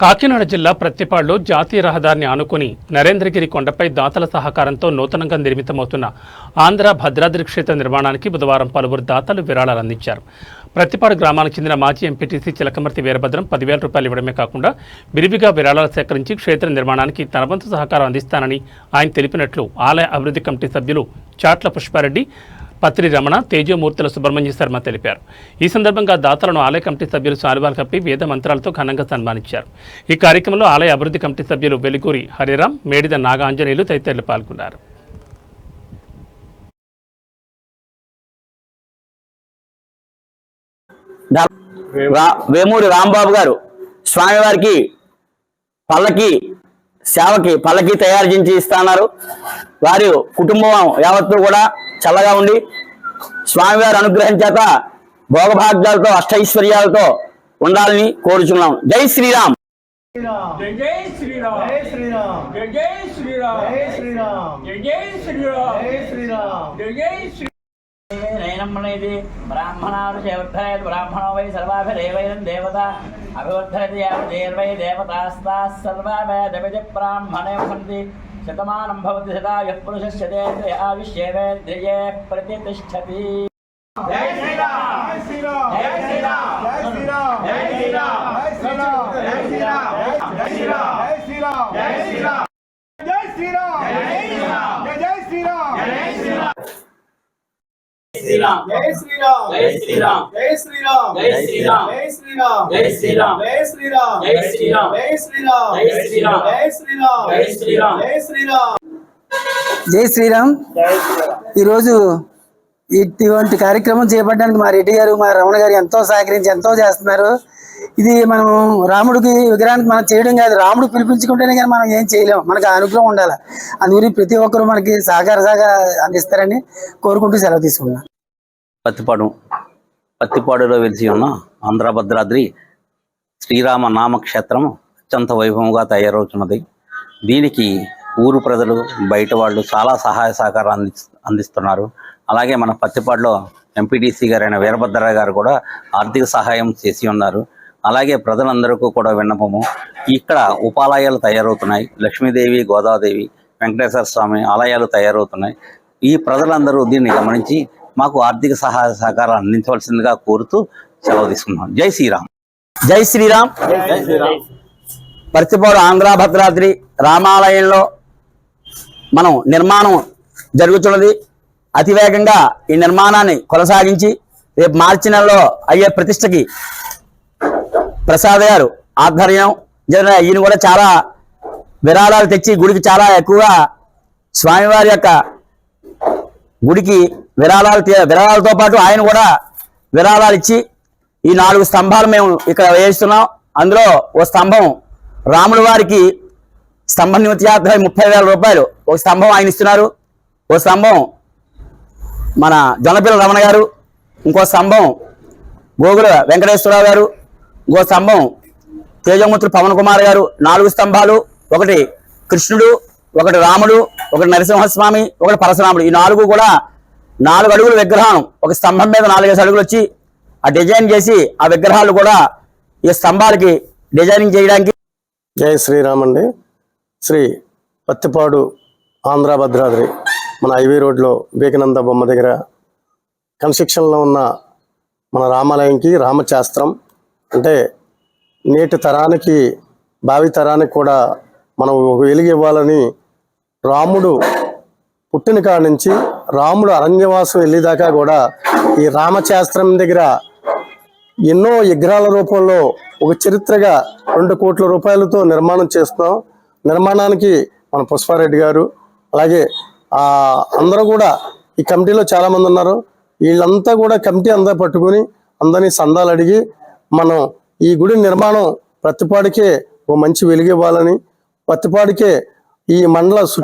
కాకినాడ జిల్లా ప్రత్తిపాడులో జాతీయ రహదారిని ఆనుకుని నరేంద్రగిరి కొండపై దాతల సహకారంతో నూతనంగా నిర్మితమవుతున్న ఆంధ్ర భద్రాద్రి క్షేత్ర నిర్మాణానికి బుధవారం పలువురు దాతలు విరాళాలు అందించారు. ప్రతిపాడు గ్రామానికి చెందిన మాజీ ఎంపీటీసీ చిలకమర్తి వీరభద్రం పదివేల రూపాయలు ఇవ్వడమే కాకుండా విరివిగా విరాళాలు సేకరించి క్షేత్ర నిర్మాణానికి తన వంతు సహకారం అందిస్తానని ఆయన తెలిపినట్లు ఆలయ అభివృద్ధి కమిటీ సభ్యులు చాట్ల పుష్పారెడ్డి పత్రి రమణ తేజమూర్తుల సుబ్రహ్మణ్య శర్మ తెలిపారు. ఈ సందర్భంగా దాతలను ఆలయ కమిటీ సభ్యులు శాలువాలు కప్పి వేద మంత్రాలతో ఘనంగా సన్మానించారు. ఈ కార్యక్రమంలో ఆలయ అభివృద్ధి కమిటీ సభ్యులు వెలుగూరి హరిరామ్ మేడిద నాగాంజనేయులు తదితరులు పాల్గొన్నారు. వేమూరి రాంబాబు గారు స్వామివారికి పల్లకి సేవకి పల్లకి తయారు చేసి ఇస్తున్నారు వారి కుటుంబం యావత్తు కూడా చల్లగా ఉండి స్వామివారి అనుగ్రహం చేత భోగభాగ్యాలతో అష్టైశ్వర్యాలతో ఉండాలని కోరుచున్నాం. జై శ్రీరామ్. జై జై శ్రీరామ్. జై శ్రీరామ్. జై జై శ్రీరామ్. జై శ్రీరామ్. జై జై శ్రీరామ్. జై శ్రీరామ్. జై జై శ్రీ నయనమ్మనేది బ్రాహ్మణాలు సేవద్ధయత్ బ్రాహ్మణో వై సర్వాభిరేవైరం దేవత అభివర్ధయతి యావదేర్వై దేవతాస్తాः సర్వా వేదవిధి బ్రాహ్మణే వసంతి. శతమానం భవతి శతాయః పురుషస్య దేంద్రియ ఆవిష్యేవేంద్రియే ప్రతిష్టతి. శ్రీరామ్ జై శ్రీరామ్ జై శ్రీరామ్ జై శ్రీరామ్ జై శ్రీరామ్ జై శ్రీరామ్ జై శ్రీరామ్ జై శ్రీరామ్ జై శ్రీరామ్ జై శ్రీరామ్ జై శ్రీరామ్ జై శ్రీరామ్ జై శ్రీరామ్ జై శ్రీరామ్ జై శ్రీరామ్ ఈరోజు ఇటువంటి కార్యక్రమం చేపట్టడానికి మా రెడ్డి గారు మా రమణ గారు ఎంతో సహకరించి ఎంతో చేస్తున్నారు ఇది మనం రాముడికి విగ్రహానికి మనం చేయడం కాదు రాముడు పిలిపించుకుంటేనే కానీ మనం ఏం చేయలేం మనకు ఆ అనుగ్రహం ఉండాలి అందుకని ప్రతి ఒక్కరు మనకి సహకార సహకార అందిస్తారని కోరుకుంటూ సెలవు తీసుకున్నాం పత్తిపాడు పత్తిపాడులో వెలిసి ఉన్న ఆంధ్ర భద్రాద్రి శ్రీరామ నామక్షేత్రం అత్యంత వైభవంగా తయారవుతున్నది. దీనికి ఊరు ప్రజలు బయట వాళ్ళు చాలా సహాయ సహకారం అంది అందిస్తున్నారు. అలాగే మన పత్తిపాడులో ఎంపీటీసీ గారైన వీరభద్ర గారు కూడా ఆర్థిక సహాయం చేసి ఉన్నారు. అలాగే ప్రజలందరికీ కూడా విన్నపము ఇక్కడ ఉపాలయాలు తయారవుతున్నాయి. లక్ష్మీదేవి గోదాదేవి వెంకటేశ్వర స్వామి ఆలయాలు తయారవుతున్నాయి. ఈ ప్రజలందరూ దీన్ని గమనించి మాకు ఆర్థిక సహాయ సహకారం అందించవలసిందిగా కోరుతూ సెలవు తీసుకున్నాం జై శ్రీరామ్. జై శ్రీరామ్. జై శ్రీరామ్. పర్తిపాడు ఆంధ్ర భద్రాద్రి రామాలయంలో మనం నిర్మాణం జరుగుతున్నది. అతివేగంగా ఈ నిర్మాణాన్ని కొనసాగించి రేపు మార్చి నెలలో అయ్యే ప్రతిష్టకి ప్రసాద్ గారు ఆధ్వర్యం జరిగిన ఈయన కూడా చాలా విరాళాలు తెచ్చి గుడికి చాలా ఎక్కువగా స్వామివారి యొక్క గుడికి విరాళాలు తీ- విరాళాలతో పాటు ఆయన కూడా విరాళాలు ఇచ్చి ఈ నాలుగు స్తంభాలు మేము ఇక్కడ వేయిస్తున్నాం. అందులో ఓ స్తంభం రాముల వారికి స్తంభ నిమిత్యార్థమై ముప్పై వేల రూపాయలు ఒక స్తంభం ఆయన ఇస్తున్నారు. ఓ స్తంభం మన జొన్నపిల్ల రమణ గారు ఇంకో స్తంభం గోగుల వెంకటేశ్వరరావు గారు ఇంకో స్తంభం తేజమూర్తులు పవన్ కుమార్ గారు నాలుగు స్తంభాలు ఒకటి కృష్ణుడు ఒకటి రాముడు ఒకటి నరసింహస్వామి ఒకటి పరశురాముడు. ఈ నాలుగు కూడా నాలుగు అడుగుల విగ్రహం ఒక స్తంభం మీద నాలుగేసి అడుగులు వచ్చి ఆ డిజైన్ చేసి ఆ విగ్రహాలు కూడా ఈ స్తంభాలకి డిజైనింగ్ చేయడానికి జై శ్రీరామ్ అండి. శ్రీ పత్తిపాడు ఆంధ్ర భద్రాద్రి మన ఐవీ రోడ్లో వివేకానంద బొమ్మ దగ్గర కన్స్ట్రక్షన్లో ఉన్న మన రామాలయంకి రామశాస్త్రం. అంటే నేటి తరానికి భావి తరానికి కూడా మనం ఒక వెలుగు ఇవ్వాలని రాముడు పుట్టిన కాడ నుంచి రాముడు అరణ్యవాసం వెళ్ళేదాకా కూడా ఈ రామశాస్త్రం దగ్గర ఎన్నో విగ్రహాల రూపంలో ఒక చరిత్రగా రెండు కోట్ల రూపాయలతో నిర్మాణం చేస్తున్నాం. నిర్మాణానికి మన పుష్పారెడ్డి గారు అలాగే అందరూ కూడా ఈ కమిటీలో చాలామంది ఉన్నారు. వీళ్ళంతా కూడా కమిటీ అంతా పట్టుకుని అందరినీ సందాలు అడిగి మనం ఈ గుడి నిర్మాణం ప్రతిపాడికే ఓ మంచి వెలుగివ్వాలని ప్రతిపాడికే ఈ మండల సు-